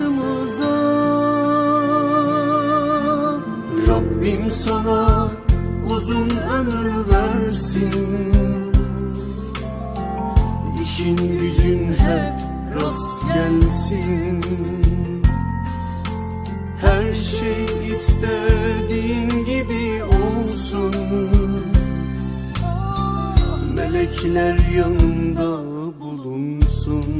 hayatımıza. Rabbim sana uzun ömür versin. İşin gücün hep rast gelsin. Her şey istediğin gibi olsun. Melekler yanında bulunsun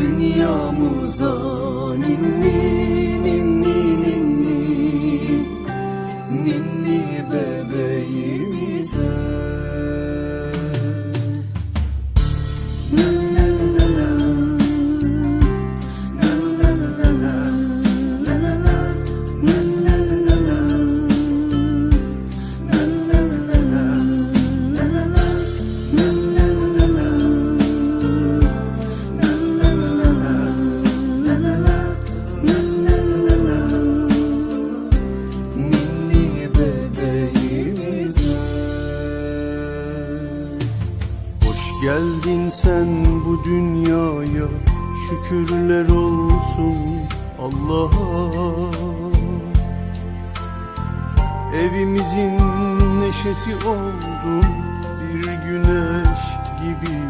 Dünyamıza ninni geldin sen bu dünyaya Şükürler olsun Allah'a. Evimizin neşesi oldun Bir güneş gibi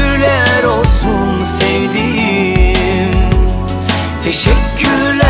Şükürler olsun sevdiğim. Teşekkürler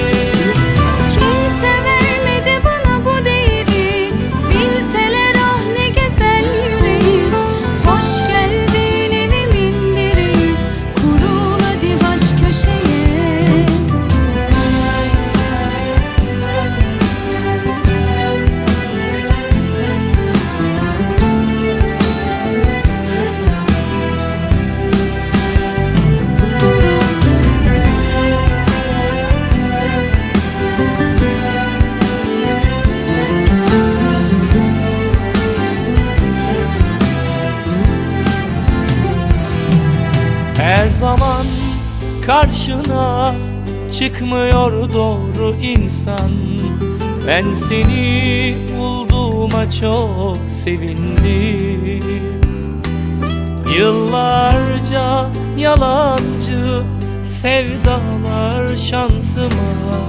çıkmıyor doğru insan. Ben seni bulduğuma çok sevindim. Yıllarca yalancı sevdalar şansıma.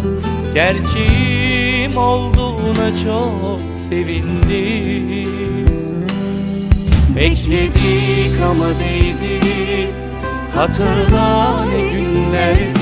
Gerçeğim olduğuna çok sevindim. Bekledik ama değdi. Hatırla ne günlerdi